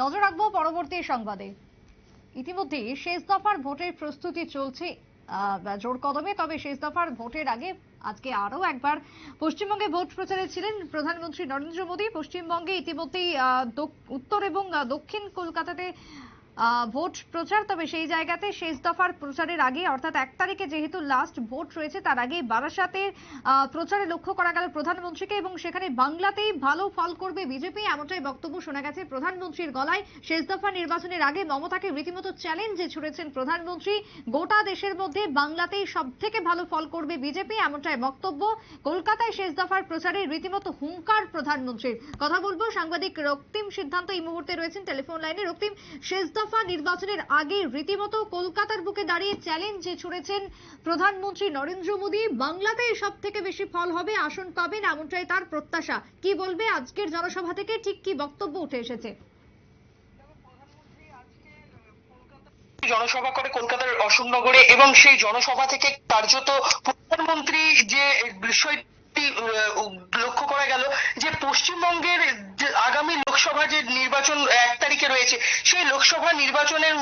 নজর রাখব পরবর্তী সংবাদে। ইতিমধ্যে শেষ দফার ভোটের প্রস্তুতি চলছে। জোর কদমে, তবে শেষ দফার ভোটের আগে আজকে আরও একবার পশ্চিমবঙ্গে ভোট প্রচারে ছিলেন প্রধানমন্ত্রী নরেন্দ্র মোদী। পশ্চিমবঙ্গে ইতিমধ্যেই উত্তর এবং দক্ষিণ কলকাতাতে ভোট প্রচার, তবে সেই জায়গাতে শেষ দফার প্রচারের আগে, অর্থাৎ এক তারিখে যেহেতু লাস্ট ভোট রয়েছে, তার আগে বারাসাতের প্রচারে লক্ষ্য করা গেল প্রধানমন্ত্রীকে এবং সেখানে বাংলাতেই ভালো ফল করবে বিজেপি, এমনটাই বক্তব্য শোনা গেছে প্রধানমন্ত্রীর গলায়। শেষ দফা নির্বাচনের আগে মমতাকে রীতিমতো চ্যালেঞ্জে ছুড়েছেন প্রধানমন্ত্রী। গোটা দেশের মধ্যে বাংলাতেই সব থেকে ভালো ফল করবে বিজেপি, এমনটাই বক্তব্য। কলকাতায় শেষ দফার প্রচারে রীতিমতো হুঙ্কার প্রধানমন্ত্রীর। কথা বলব সাংবাদিক রক্তিম সিদ্ধান্ত এই মুহূর্তে রয়েছেন টেলিফোন লাইনে। রক্তিম, শেষ দফা নির্বাচনের আগে রীতিমতো কলকাতার বুকে দাঁড়িয়ে চ্যালেঞ্জে ছুড়েছেন প্রধানমন্ত্রী নরেন্দ্র মোদী, বাংলাতেই সব থেকে বেশি ফল হবে, আসন পাবেন এমনটাই তার প্রত্যাশা। কি বলবে আজকের জনসভা থেকে? ঠিক কি বক্তব্য উঠে এসেছে? জনসভা করে কলকাতার অশোকনগরে এবং সেই জনসভা থেকে কার্যত প্রধানমন্ত্রী যে বিষয়টি আহ, লক্ষ্য করা গেল যে পশ্চিমবঙ্গের আগামী লোকসভা যে নির্বাচন এক তারিখে রয়েছে সেই লোকসভা নির্বাচনের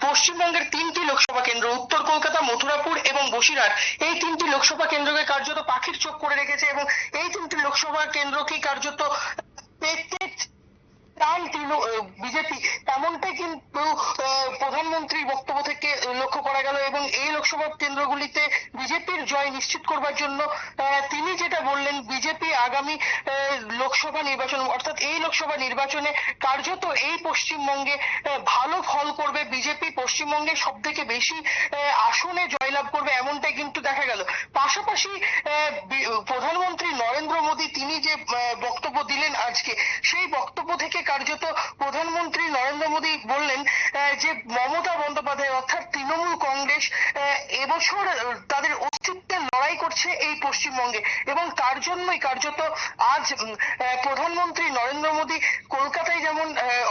পশ্চিমবঙ্গের তিনটি লোকসভা কেন্দ্র উত্তর কলকাতা মথুরাপুর এবং বসিরহাট এই তিনটি লোকসভা কেন্দ্রকে কার্যত পাখির চোখ করে রেখেছে এবং এই তিনটি লোকসভা কেন্দ্রকে কার্যত টান বিজেপি। এমনটাই কিন্তু প্রধানমন্ত্রীর বক্তব্য থেকে লক্ষ্য করা গেল এবং এই লোকসভা কেন্দ্রগুলিতে বিজেপির জয় নিশ্চিত করবার জন্য তিনি যেটা বললেন, বিজেপি আগামী লোকসভা নির্বাচন, অর্থাৎ এই লোকসভা নির্বাচনে কার্যত এই পশ্চিমবঙ্গে ভালো ফল করবে বিজেপি। পশ্চিমবঙ্গে সব থেকে বেশি আসনে জয়লাভ করবে এমনটাই কিন্তু দেখা গেল। পাশাপাশি প্রধানমন্ত্রী নরেন্দ্র মোদী, তিনি যে বক্তব্য দিলেন আজকে, সেই বক্তব্য থেকে কার্যত প্রধানমন্ত্রী নরেন্দ্র মোদী বললেন যে মমতা বন্দ্যোপাধ্যায় অর্থাৎ তৃণমূল কংগ্রেস এবছর তাদের অস্তিত্বের লড়াই করছে এই পশ্চিমবঙ্গে। এবং তার জন্যই কার্যত আজ প্রধানমন্ত্রী নরেন্দ্র মোদী কলকাতায় যেমন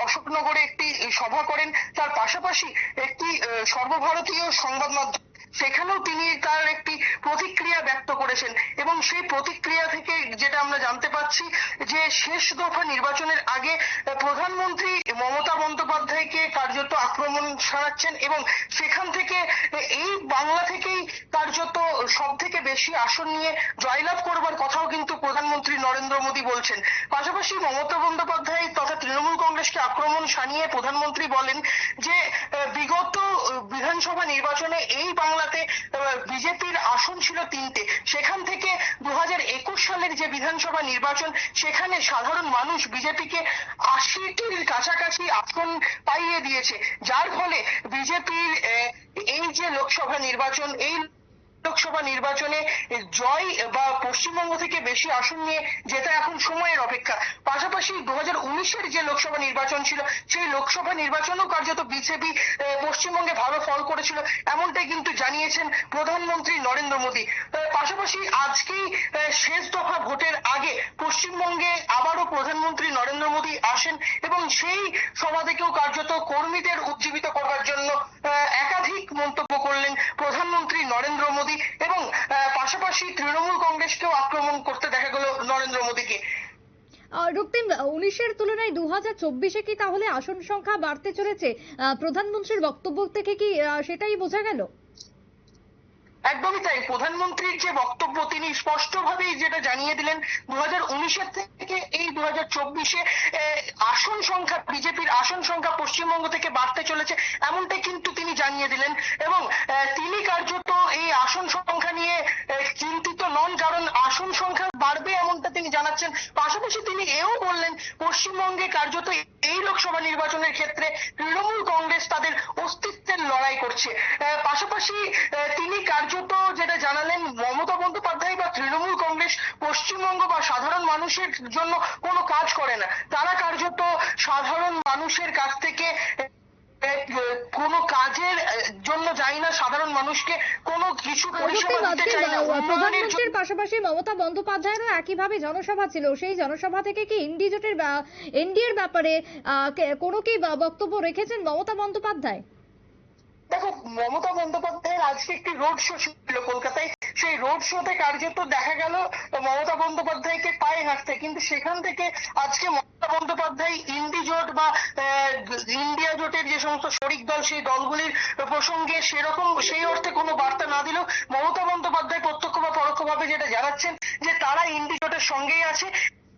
অশোকনগরে একটি সভা করেন, তার পাশাপাশি একটি সর্বভারতীয় সংবাদ মাধ্যম, সেখানেও তিনি তার ব্যক্ত করেছেন। এবং সেই প্রতিক্রিয়া থেকে যেটা আমরা জানতে পাচ্ছি যে শেষ দফা নির্বাচনের আগে প্রধানমন্ত্রী মমতা বন্দ্যোপাধ্যায়কে কার্যত আক্রমণ সারাচ্ছেন এবং সেখান থেকে এই বাংলা থেকেই কার্যত সব থেকে বেশি আসন নিয়ে জয়লাভ করবার কথাও কিন্তু প্রধানমন্ত্রী নরেন্দ্র মোদী বলছেন। পাশাপাশি মমতা বন্দ্যোপাধ্যায় কংগ্রেসকে আক্রমণ সানিয়ে প্রধানমন্ত্রী বলেন যে বিগত বিধানসভা নির্বাচনে এই বাংলাতে বিজেপির আসন ছিল তিনটে। সেখান থেকে দু সালের যে বিধানসভা নির্বাচন, সেখানে সাধারণ মানুষ বিজেপিকে আশিটির কাছাকাছি আসন পাইয়ে দিয়েছে। যার ফলে বিজেপির এই যে লোকসভা নির্বাচন, এই লোকসভা নির্বাচনে জয় বা পশ্চিমবঙ্গ থেকে বেশি আসন নিয়ে যেটা এখন সময়ের অপেক্ষা। পাশাপাশি দু হাজার উনিশের যে লোকসভা নির্বাচন ছিল, সেই লোকসভা নির্বাচনও কার্যত বিজেপি পশ্চিমবঙ্গে ভালো ফল করেছিল, এমনটাই কিন্তু জানিয়েছেন প্রধানমন্ত্রী নরেন্দ্র মোদী। পাশাপাশি আজকেই শেষ দফা ভোটের আগে পশ্চিমবঙ্গে আবারও প্রধানমন্ত্রী নরেন্দ্র মোদী আসেন এবং সেই সভা থেকেও কার্যত কর্মীদের উজ্জীবিত করবার জন্য একাধিক মন্তব্য করলেন প্রধানমন্ত্রী নরেন্দ্র মোদী এবং পাশাপাশি তৃণমূল কংগ্রেসকেও আক্রমণ করতে দেখা গেল নরেন্দ্র মোদীকে। রক্তিম উনিশের তুলনায় দু হাজার চব্বিশে কি তাহলে আসন সংখ্যা বাড়তে চলেছে? প্রধানমন্ত্রীর বক্তব্য থেকে কি সেটাই বোঝা গেল? একদমই তাই। প্রধানমন্ত্রীর যে বক্তব্য তিনি স্পষ্টভাবেই যেটা জানিয়ে দিলেন দু হাজার উনিশের থেকে এই দু হাজার চব্বিশে আসন সংখ্যা বিজেপির আসন সংখ্যা পশ্চিমবঙ্গ থেকে বাড়তে চলেছে। এমনটাই কিন্তু জানিয়ে দিলেন এবং তিনি কার্যত এই আসন সংখ্যা নিয়ে চিন্তিত নন, কারণ আসন সংখ্যা বাড়বে এমনটা তিনি জানাচ্ছেন। পাশাপাশি তিনি এও বললেন, পশ্চিমবঙ্গে কার্যত এই লোকসভা নির্বাচনের ক্ষেত্রে তৃণমূল কংগ্রেস তাদের অস্তিত্বের লড়াই করছে। পাশাপাশি তিনি কার্যত যেটা জানালেন, মমতা বন্দ্যোপাধ্যায় বা তৃণমূল কংগ্রেস পশ্চিমবঙ্গ বা সাধারণ মানুষের জন্য কোনো কাজ করে না। তারা কার্যত সাধারণ মানুষের কাছ থেকে কোনো কাজের আহ, জন্য যায় না সাধারণ মানুষকে কোনো কিছু পরিষেবা দিতে চায় না। প্রধানমন্ত্রীর পাশাপাশি মমতা বন্দ্যোপাধ্যায়েরও একইভাবে জনসভা ছিল। সেই জনসভা থেকে কি ইন্ডি জোটের এনডিএর ব্যাপারে কোনো কি বক্তব্য রেখেছেন মমতা বন্দ্যোপাধ্যায়? দেখো মমতা বন্দ্যোপাধ্যায়ের আজকে একটি রোড শো ছিল কলকাতায়। সেই রোড শোতে কার্যত দেখা গেল মমতা বন্দ্যোপাধ্যায়কে পায়ে হাঁটতে। কিন্তু সেখান থেকে আজকে মমতা বন্দ্যোপাধ্যায় ইন্ডি জোট বা ইন্ডিয়া জোটের যে সমস্ত শরিক দল, সেই দলগুলির প্রসঙ্গে সেরকম, সেই অর্থে কোনো বার্তা না দিলেও মমতা বন্দ্যোপাধ্যায় প্রত্যক্ষ বা পরোক্ষভাবে যেটা জানাচ্ছেন যে তারা ইন্ডি জোটের সঙ্গেই আছে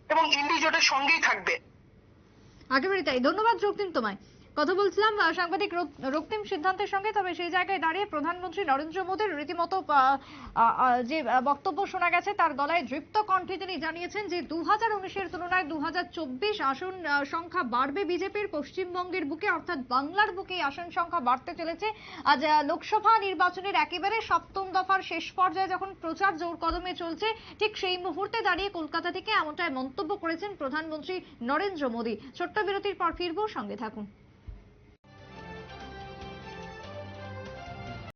এবং ইন্ডি জোটের সঙ্গেই থাকবে। একেবারে তাই। ধন্যবাদ, রক্তিম তোমায়। কথা বলছিলাম সাংবাদিক রক- রক্তিম সিদ্ধান্তের সঙ্গে, তবে সেই জায়গায় দাঁড়িয়ে প্রধানমন্ত্রী নরেন্দ্র মোদীর রীতিমতো যে বক্তব্য শোনা গেছে, তার গলায় দৃপ্ত কণ্ঠে তিনি জানিয়েছেন যে দু হাজার উনিশের তুলনায় দু হাজার চব্বিশ আসন সংখ্যা বাড়বে বিজেপির পশ্চিমবঙ্গের বুকে, অর্থাৎ বাংলার বুকে আসন সংখ্যা বাড়তে চলেছে। আজ লোকসভা নির্বাচনের একেবারে সপ্তম দফার শেষ পর্যায়ে যখন প্রচার জোর কদমে চলছে, ঠিক সেই মুহূর্তে দাঁড়িয়ে কলকাতা থেকে এমনটাই মন্তব্য করেছেন প্রধানমন্ত্রী নরেন্দ্র মোদী। ছোট্ট বিরতির পর ফিরবো, সঙ্গে থাকুন।